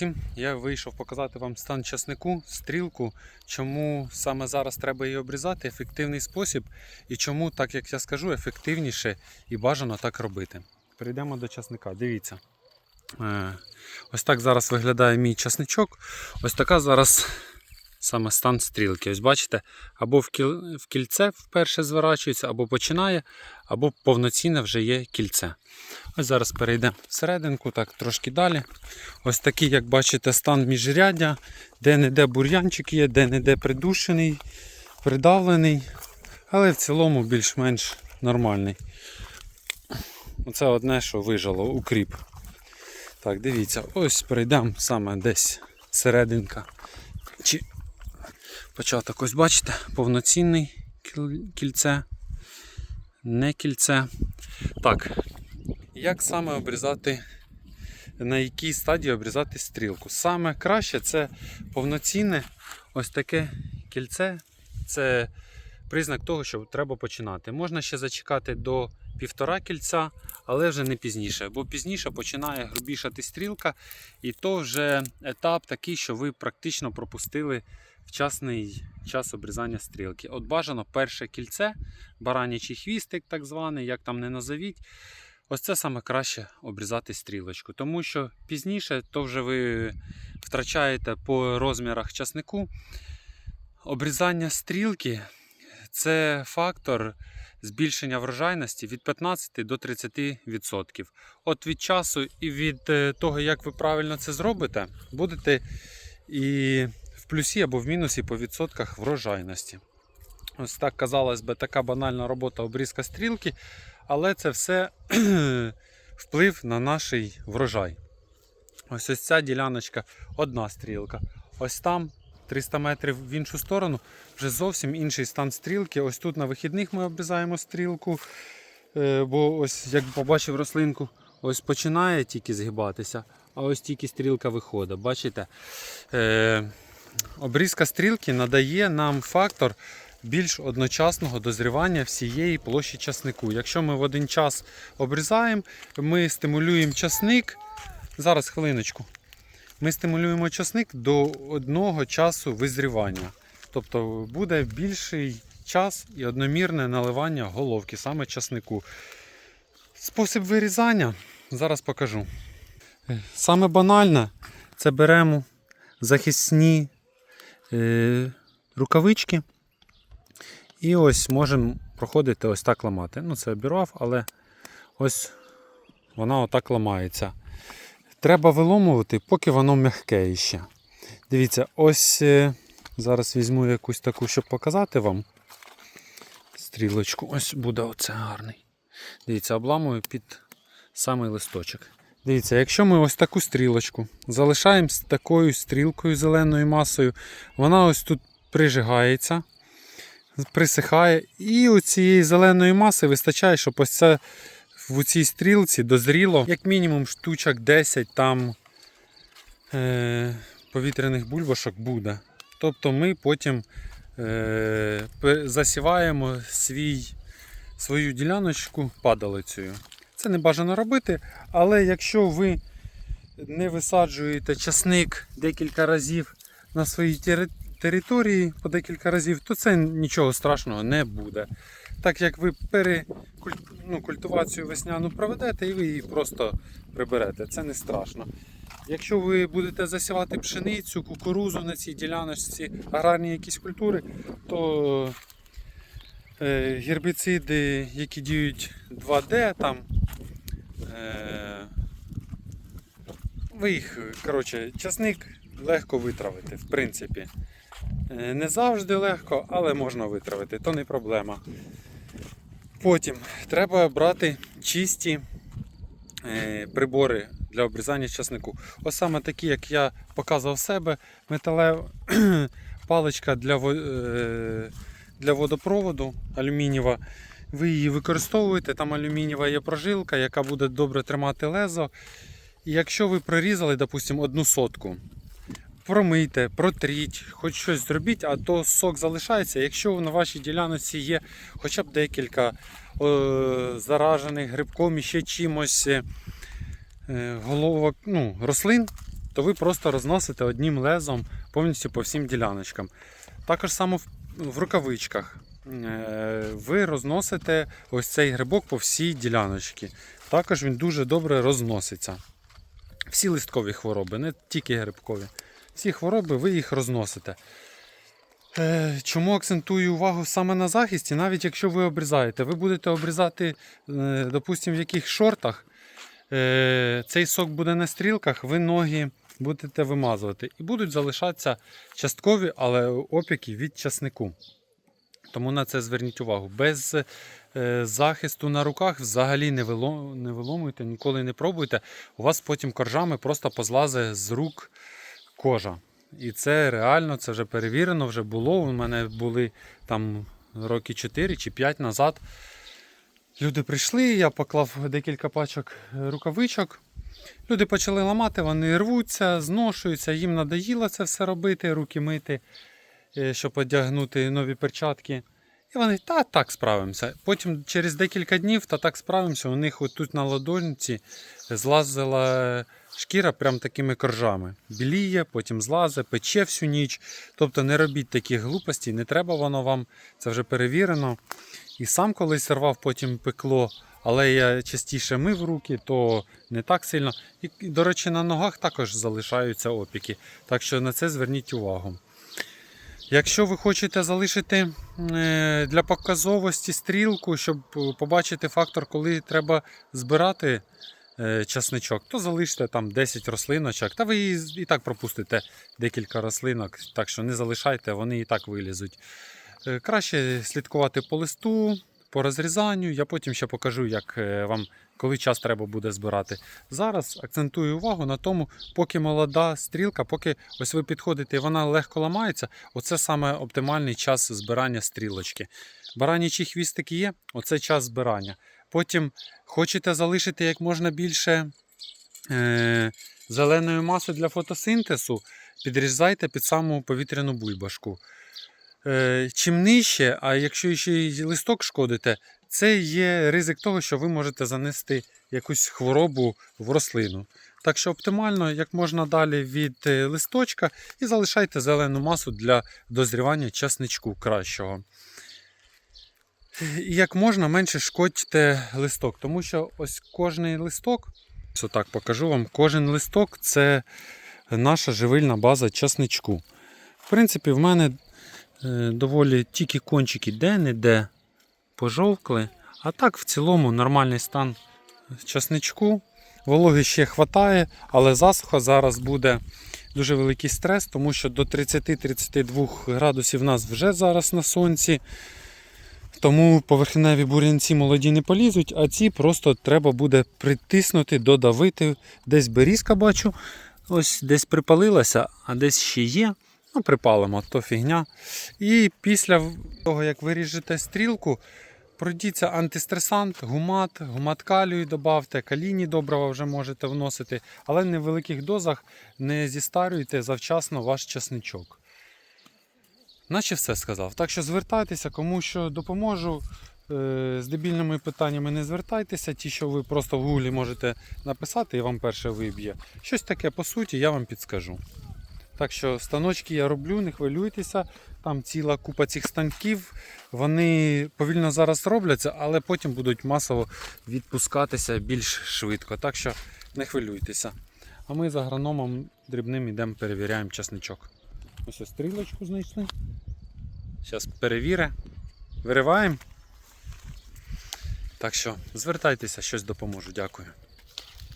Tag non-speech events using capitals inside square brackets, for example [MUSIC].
всім! Я вийшов показати вам стан часнику, стрілку, чому саме зараз треба її обрізати, ефективний спосіб і чому, так як я скажу, ефективніше і бажано так робити. Перейдемо до часника. Дивіться. Е, Ось так зараз виглядає мій часничок. Ось така зараз саме стан стрілки. Ось бачите, або в, кільце вперше зворачується, або починає, або повноцінне вже є кільце. Ось зараз перейдемо всерединку, так трошки далі. Ось такий, як бачите, стан міжряддя, де-не-де бур'янчик є, де-не-де придушений, придавлений, але в цілому більш-менш нормальний. Оце одне, що вижало, укріп. Так, дивіться, ось перейдемо саме десь серединка. Чи початок, ось бачите, повноцінний кільце, не кільце. Так, як саме обрізати, на якій стадії обрізати стрілку? Саме краще це повноцінне ось таке кільце. Це признак того, що треба починати. Можна ще зачекати до півтора кільця, але вже не пізніше, бо пізніше починає грубішати стрілка, і то вже етап такий, що ви практично пропустили вчасний час обрізання стрілки. От бажано перше кільце, баранячий хвістик, так званий, як там не назовіть. Ось це саме краще обрізати стрілочку, тому що пізніше то вже ви втрачаєте по розмірах часнику. Обрізання стрілки це фактор збільшення врожайності від 15 до 30%. От від часу і від е, того, як ви правильно це зробите, будете і плюсі або в мінусі по відсотках врожайності. Ось так казалось би, така банальна робота обрізка стрілки, але це все [CLEARS THROAT] вплив на наш врожай. Ось ось ця діляночка одна стрілка. Ось там 300 метрів в іншу сторону, вже зовсім інший стан стрілки. Ось тут на вихідних ми обрізаємо стрілку, е, бо ось як побачив рослинку, ось починає тільки згибатися, а ось тільки стрілка виходить. Бачите? Е, Обрізка стрілки надає нам фактор більш одночасного дозрівання всієї площі часнику. Якщо ми в один час обрізаємо, ми стимулюємо часник. Зараз хвилиночку. Ми стимулюємо часник до одного часу визрівання. Тобто буде більший час і одномірне наливання головки, саме часнику. Спосіб вирізання зараз покажу. Саме банальне це беремо захисні е, рукавички. І ось можемо проходити ось так ламати. Ну, це обірвав, але ось вона отак ламається. Треба виломувати, поки воно м'яке ще. Дивіться, ось е, зараз візьму якусь таку, щоб показати вам стрілочку. Ось буде оце гарний. Дивіться, обламую під самий листочок. Дивіться, якщо ми ось таку стрілочку залишаємо з такою стрілкою зеленою масою, вона ось тут прижигається, присихає, і у цієї зеленої маси вистачає, щоб ось це в цій стрілці дозріло як мінімум штучок 10 там е, повітряних бульбашок буде. Тобто ми потім е, засіваємо свій, свою діляночку падалицею. Це не бажано робити, але якщо ви не висаджуєте часник декілька разів на своїй території по декілька разів, то це нічого страшного не буде. Так як ви пере, ну, весняну проведете і ви її просто приберете. Це не страшно. Якщо ви будете засівати пшеницю, кукурузу на цій діляночці, аграрні якісь культури, то гербіциди, які діють 2D, там, е, ви їх, коротше, часник легко витравити, в принципі. Е, Не завжди легко, але можна витравити, то не проблема. Потім треба брати чисті е, прибори для обрізання часнику. Ось саме такі, як я показував себе, металева [CLEARS THROAT] паличка для, е, для водопроводу алюмінієва. Ви її використовуєте, там алюмінієва є прожилка, яка буде добре тримати лезо. І якщо ви прорізали, допустимо, одну сотку, промийте, протріть, хоч щось зробіть, а то сок залишається. Якщо на вашій ділянці є хоча б декілька е, заражених грибком і ще чимось е, головок, ну, рослин, то ви просто розносите одним лезом повністю по всім діляночкам. Також само в, в рукавичках. Е, Ви розносите ось цей грибок по всій діляночці. Також він дуже добре розноситься. Всі листкові хвороби, не тільки грибкові. Всі хвороби ви їх розносите. Е, Чому акцентую увагу саме на захисті? Навіть якщо ви обрізаєте, ви будете обрізати, е, допустимо, в яких шортах, цей сок буде на стрілках, ви ноги будете вимазувати. І будуть залишатися часткові, але опіки від часнику. Тому на це зверніть увагу. Без е, захисту на руках взагалі не, вило, не виломуйте, ніколи не пробуйте. У вас потім коржами просто позлазить з рук кожа. І це реально, це вже перевірено, вже було. У мене були там роки 4 чи 5 назад. Люди прийшли, я поклав декілька пачок е, рукавичок. Люди почали ламати, вони рвуться, зношуються, їм надоїло це все робити, руки мити, е, щоб одягнути нові перчатки. І вони та так справимося. Потім через декілька днів та так справимося. У них отут на ладонці злазила шкіра прям такими коржами. Біліє, потім злазе, пече всю ніч. Тобто не робіть таких глупостей, не треба воно вам, це вже перевірено. І сам колись рвав, потім пекло, але я частіше мив руки, то не так сильно. І, до речі, на ногах також залишаються опіки. Так що на це зверніть увагу. Якщо ви хочете залишити е, для показовості стрілку, щоб побачити фактор, коли треба збирати часничок, то залиште там 10 рослиночок. Та ви і, так пропустите декілька рослинок, так що не залишайте, вони і так вилізуть. Е, Краще слідкувати по листу, по розрізанню. Я потім ще покажу, як е, вам коли час треба буде збирати. Зараз акцентую увагу на тому, поки молода стрілка, поки ось ви підходите і вона легко ламається, оце саме оптимальний час збирання стрілочки. Баранячі хвістики є, оце час збирання. Потім хочете залишити як можна більше е, зеленої маси для фотосинтезу, підрізайте під саму повітряну бульбашку. Е, чим нижче, а якщо ще й листок шкодите, це є ризик того, що ви можете занести якусь хворобу в рослину. Так що оптимально, як можна далі від е, листочка, і залишайте зелену масу для дозрівання часничку кращого. І як можна менше шкодьте листок, тому що ось кожний листок, ось так покажу вам, кожен листок це наша живильна база часничку. В принципі, в мене е, доволі тільки кончики де-не-де пожовкли. А так, в цілому, нормальний стан часничку. Вологи ще вистачає, але засуха зараз буде дуже великий стрес, тому що до 30-32 градусів в нас вже зараз на сонці. Тому поверхневі бур'янці молоді не полізуть, а ці просто треба буде притиснути, додавити. Десь берізка бачу, ось десь припалилася, а десь ще є. Ну, припалимо, то фігня. І після того, як виріжете стрілку, пройдіться антистресант, гумат, гумат калію додавте, калійні добрива вже можете вносити, але не в невеликих дозах не зістарюйте завчасно ваш часничок. Наче все сказав. Так що звертайтеся, кому що допоможу. Е, З дебільними питаннями не звертайтеся, ті, що ви просто в гуглі можете написати і вам перше виб'є. Щось таке по суті, я вам підскажу. Так що станочки я роблю, не хвилюйтеся. Там ціла купа цих станків. Вони повільно зараз робляться, але потім будуть масово відпускатися більш швидко. Так що не хвилюйтеся. А ми з агрономом дрібним йдемо перевіряємо часничок. Ось стрілочку знайшли. Зараз перевіре. Вириваємо. Так що звертайтеся, щось допоможу. Дякую.